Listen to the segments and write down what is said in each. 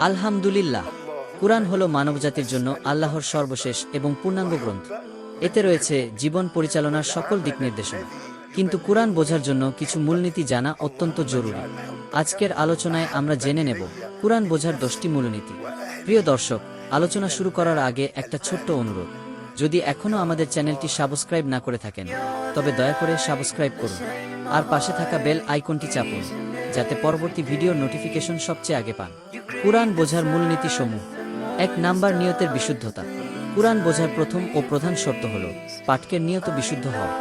আলহামদুলিল্লাহ, কুরআন হল মানবজাতির জন্য আল্লাহর সর্বশেষ এবং পূর্ণাঙ্গ গ্রন্থ। এতে রয়েছে জীবন পরিচালনার সকল দিক নির্দেশনা। কিন্তু কুরআন বোঝার জন্য কিছু মূলনীতি জানা অত্যন্ত জরুরি। আজকের আলোচনায় আমরা জেনে নেব কুরআন বোঝার দশটি মূলনীতি। প্রিয় দর্শক, আলোচনা শুরু করার আগে একটা ছোট্ট অনুরোধ। যদি এখনও আমাদের চ্যানেলটি সাবস্ক্রাইব না করে থাকেন, তবে দয়া করে সাবস্ক্রাইব করুন। আর পাশে থাকা বেল আইকনটি চাপুন। যাতে পরবর্তী ভিডিওর নোটিফিকেশন সবচেয়ে আগে পান। কুরআন বোঝার মূলনীতি সমূহ এক নাম্বার নিয়তের বিশুদ্ধতা। কুরআন বোঝার প্রথম ও প্রধান শর্ত হল পাঠকের নিয়ত বিশুদ্ধ হওয়া।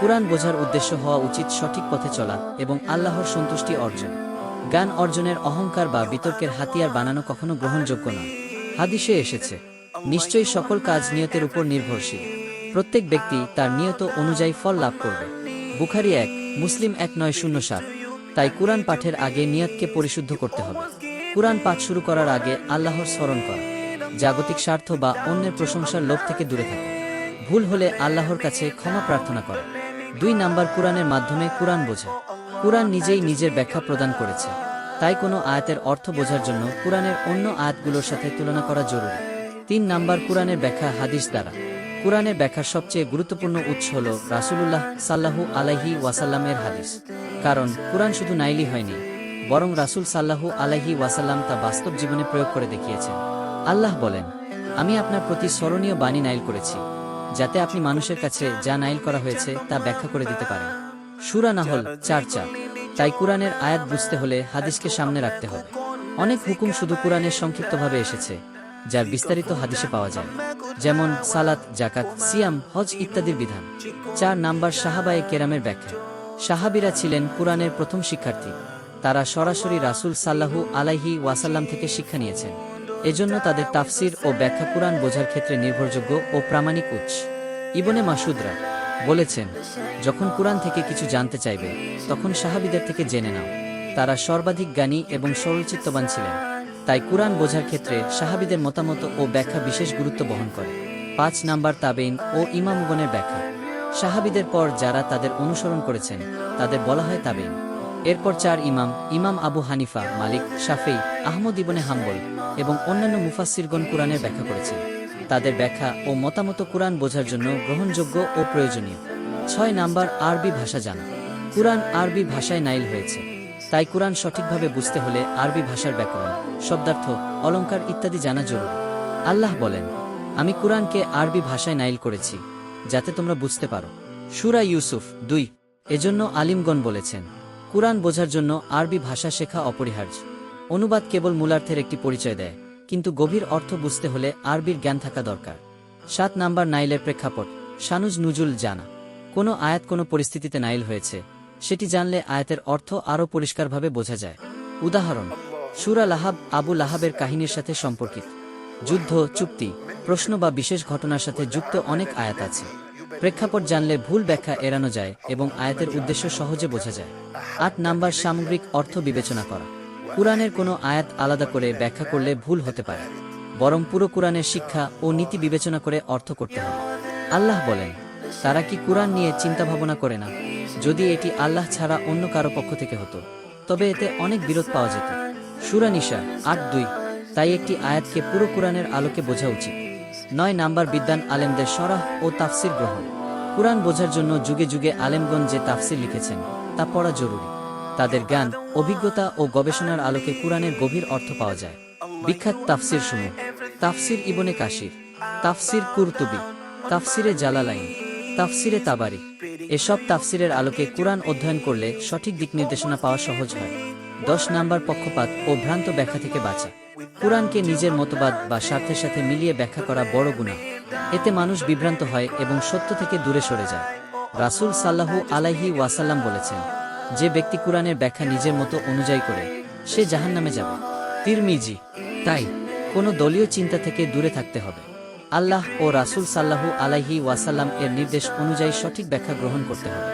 কুরআন বোঝার উদ্দেশ্য হওয়া উচিত সঠিক পথে চলা এবং আল্লাহর সন্তুষ্টি অর্জন। জ্ঞান অর্জনের অহংকার বা বিতর্কের হাতিয়ার বানানো কখনো গ্রহণযোগ্য নয় হাদিসে এসেছে, নিশ্চয়ই সকল কাজ নিয়তের উপর নির্ভরশীল। প্রত্যেক ব্যক্তি তার নিয়ত অনুযায়ী ফল লাভ করবে। বুখারি এক, মুসলিম এক নয় শূন্য সাত। তাই কুরআন পাঠের আগে নিয়তকে পরিশুদ্ধ করতে হবে। কুরআন পাঠ শুরু করার আগে আল্লাহর স্মরণ করা। জাগতিক স্বার্থ বা অন্যের প্রশংসার লোভ থেকে দূরে থাকা। ভুল হলে আল্লাহর কাছে ক্ষমা প্রার্থনা করা। দুই নাম্বার কুরআনের মাধ্যমে কুরআন বোঝা। কুরআন নিজেই নিজের ব্যাখ্যা প্রদান করেছে। তাই কোনো আয়াতের অর্থ বোঝার জন্য কুরআনের অন্য আয়াতগুলোর সাথে তুলনা করা জরুরি। তিন নাম্বার কুরআনের ব্যাখ্যা হাদিস দ্বারা। কুরআনের ব্যাখ্যার সবচেয়ে গুরুত্বপূর্ণ উৎস হল রাসূলুল্লাহ সাল্লাহু আলাইহি ওয়াসাল্লামের হাদিস। কারণ কুরআন শুধু নাইলি হয়নি, বরং রাসূল সাল্লাহু আলাইহি ওয়াসাল্লাম তা বাস্তব জীবনে প্রয়োগ করে দেখিয়েছেন। আল্লাহ বলেন, আমি আপনার প্রতি স্মরণীয় বাণী নাইল করেছি, যাতে আপনি মানুষের কাছে যা নাইল করা হয়েছে তা ব্যাখ্যা করে দিতে পারেন। সুরা নাহল চার চার, তাই কুরআনের আয়াত বুঝতে হলে হাদিসকে সামনে রাখতে হবে। অনেক হুকুম শুধু কুরআনের সংক্ষিপ্তভাবে এসেছে, যার বিস্তারিত হাদিসে পাওয়া যায়। যেমন সালাত জাকাত সিয়াম, হজ ইত্যাদির বিধান। চার নাম্বার সাহাবায়ে কেরামের ব্যাখ্যা। সাহাবিরা ছিলেন কুরআনের প্রথম শিক্ষার্থী। তারা সরাসরি রাসূল সাল্লাহু আলাইহি ওয়াসাল্লাম থেকে শিক্ষা নিয়েছেন। এজন্য তাদের তাফসির ও ব্যাখ্যা কুরআন বোঝার ক্ষেত্রে নির্ভরযোগ্য ও প্রামাণিক উৎস। ইবনে মাসুদরা বলেছেন, যখন কুরআন থেকে কিছু জানতে চাইবে, তখন সাহাবিদের থেকে জেনে নাও। তারা সর্বাধিক জ্ঞানী এবং সরলচিত্তবান ছিলেন। তাই কুরআন বোঝার ক্ষেত্রে সাহাবিদের মতামত ও ব্যাখ্যা বিশেষ গুরুত্ব বহন করে। পাঁচ নাম্বার তাবেইন ও ইমামগণের ব্যাখ্যা। সাহাবিদের পর যারা তাদের অনুসরণ করেছেন, তাদের বলা হয় তাবেইন এরপর চার ইমাম ইমাম আবু হানিফা, মালিক শাফেই আহমদ ইবনে হাম্বল এবং অন্যান্য মুফাসসিরগণ কুরআনের ব্যাখ্যা করেছেন। তাদের ব্যাখ্যা ও মতামত কুরআন বোঝার জন্য গ্রহণযোগ্য ও প্রয়োজনীয়। ছয় নাম্বার আরবি ভাষা জানা। কুরআন আরবি ভাষায় নাইল হয়েছে। তাই কুরআন সঠিকভাবে বুঝতে হলে আরবি ভাষার ব্যাকরণ, শব্দার্থ, অলংকার ইত্যাদি জানা জরুরি। আল্লাহ বলেন, আমি কুরআনকে আরবি ভাষায় নাইল করেছি। যাতে তোমরা বুঝতে পারো। সুরা ইউসুফ দুই, এজন্য আলিমগণ বলেছেন, কুরআন বোঝার জন্য আরবি ভাষা শেখা অপরিহার্য। অনুবাদ কেবল মূলার্থের একটি পরিচয় দেয়, কিন্তু গভীর অর্থ বুঝতে হলে আরবির জ্ঞান থাকা দরকার। সাত নাম্বার নাইলের প্রেক্ষাপট সানুজ নুজুল জানা। কোনো আয়াত কোনো পরিস্থিতিতে নাইল হয়েছে, সেটি জানলে আয়াতের অর্থ আরও পরিষ্কারভাবে বোঝা যায়। উদাহরণ, সুরা লাহাব আবু লাহাবের কাহিনীর সাথে সম্পর্কিত। যুদ্ধ, চুক্তি, প্রশ্ন বা বিশেষ ঘটনার সাথে যুক্ত অনেক আয়াত আছে। প্রেক্ষাপট জানলে ভুল ব্যাখ্যা এড়ানো যায় এবং আয়াতের উদ্দেশ্য সহজে বোঝা যায়। আট নাম্বার, সামগ্রিক অর্থ বিবেচনা করা। কুরআনের কোনো আয়াত আলাদা করে ব্যাখ্যা করলে ভুল হতে পারে। বরং পুরো কুরআনের শিক্ষা ও নীতি বিবেচনা করে অর্থ করতে হবে। আল্লাহ বলেন, তারা কি কুরআন নিয়ে চিন্তা ভাবনা করে না? যদি এটি আল্লাহ ছাড়া অন্য কারও পক্ষ থেকে হতো, তবে এতে অনেক বিরোধ পাওয়া যেত। সুরা নিশা আট দুই। তাই একটি আয়াতকে পুরো কুরআনের আলোকে বোঝা উচিত। নয় নাম্বার বিদ্যান আলেমদের সরাহ ও তাফসির গ্রহণ। কুরআন বোঝার জন্য যুগে যুগে আলেমগণ যে তাফসির লিখেছেন, তা পড়া জরুরি। তাদের জ্ঞান, অভিজ্ঞতা ও গবেষণার আলোকে কুরআনের গভীর অর্থ পাওয়া যায়। বিখ্যাত তাফসির সমূহ তাফসির ইবনে কাশির তাফসির কুরতুবি, তাফসিরে জালালাইন, তাফসিরে তাবারি। এসব তাফসিরের আলোকে কুরআন অধ্যয়ন করলে সঠিক দিক নির্দেশনা পাওয়া সহজ হয়। দশ নাম্বার পক্ষপাত ও ভ্রান্ত ব্যাখ্যা থেকে বাঁচা। কুরআনকে নিজের মতবাদ বা স্বার্থের সাথে মিলিয়ে ব্যাখ্যা করা বড় গুণা এতে মানুষ বিভ্রান্ত হয় এবং সত্য থেকে দূরে সরে যায়। রাসূল সাল্লাহু আলাইহি ওয়াসাল্লাম বলেছেন, যে ব্যক্তি কুরআনের ব্যাখ্যা নিজের মতো অনুযায়ী করে, সে জাহান্নামে যাবে। তিরমিজি, তাই কোনো দলীয় চিন্তা থেকে দূরে থাকতে হবে। আল্লাহ ও রাসূল সাল্লাহু আলাইহি ওয়াসাল্লাম এর নির্দেশ অনুযায়ী সঠিক ব্যাখ্যা গ্রহণ করতে হবে।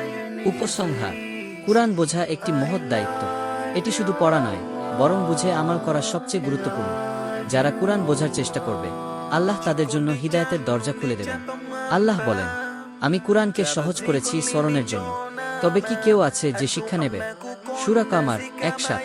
উপসংহার, কুরআন বোঝা একটি মহৎ দায়িত্ব। এটি শুধু পড়া নয় বরং বুঝে আমাল করা সবচেয়ে গুরুত্বপূর্ণ। যারা কোরআন বোঝার চেষ্টা করবে, আল্লাহ তাদের জন্য হিদায়তের দরজা খুলে দেবেন। আল্লাহ বলেন, আমি কোরআনকে সহজ করেছি স্মরণের জন্য। তবে কি কেউ আছে যে শিক্ষা নেবে? সুরা কামার এক সাত।